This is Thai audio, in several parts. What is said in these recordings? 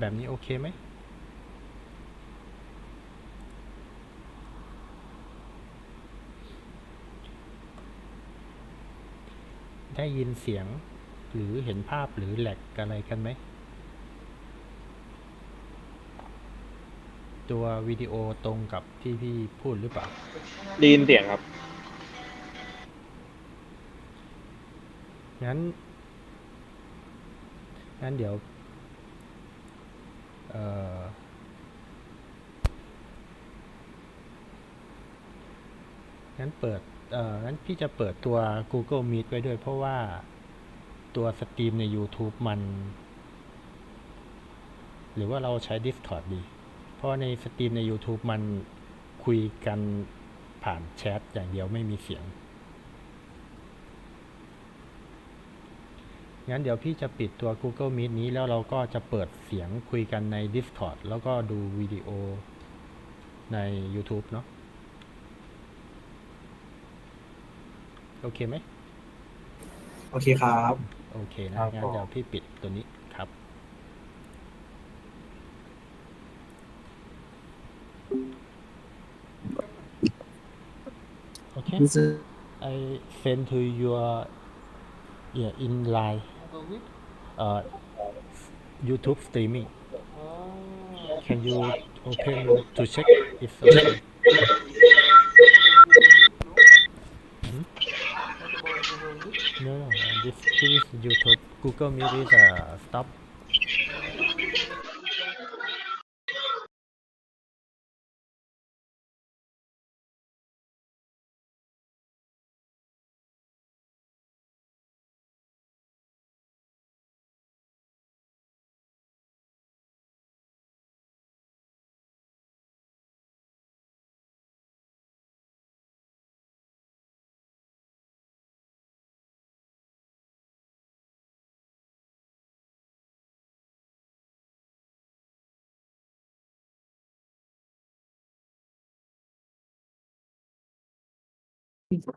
แบบนี้โอเคไหม ได้ยินเสียงหรือเห็นภาพหรือแหลกอะไรกันไหม ตัววิดีโอตรงกับที่พี่พูดหรือเปล่า ได้ยินเสียงครับ งั้น งั้นเดี๋ยว เอ่อ งั้นเปิด เอองั้นพี่จะเปิดตัว Google Meet ไว้ด้วย เพราะว่าตัวสตรีมใน YouTube มัน หรือว่าเราใช้ Discord ดี เพราะในสตรีมใน YouTube มันคุยกันผ่านแชทอย่างเดียวไม่มีเสียง งั้นเดี๋ยวพี่จะปิดตัว Google Meet นี้แล้วเราก็จะเปิดเสียงคุยกันใน Discord แล้วก็ดูวิดีโอใน YouTube เนาะ โอเคไหมโอเคครับ โอเคนะครับงั้นผมเดี๋ยวพี่ปิดตัวนี้ครับ โอเค I send to your yeah in line uh YouTube streaming can you open to check if okay YouTube Google Meet is a stop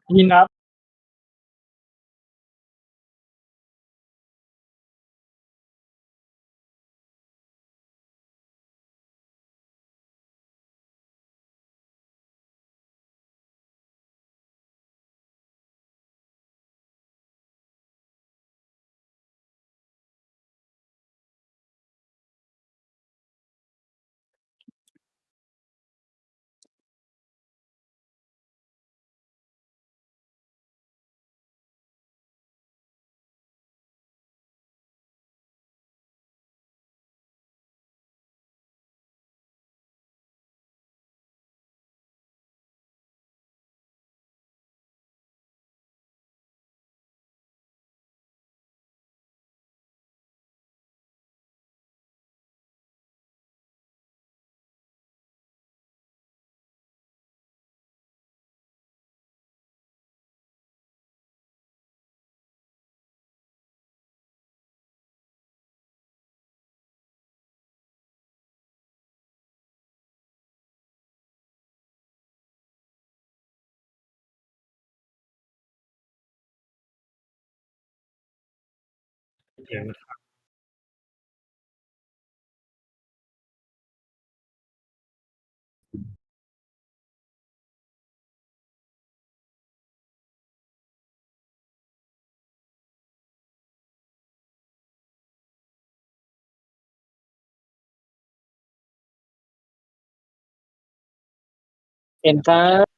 hinab เสียินครับ เห็นครับ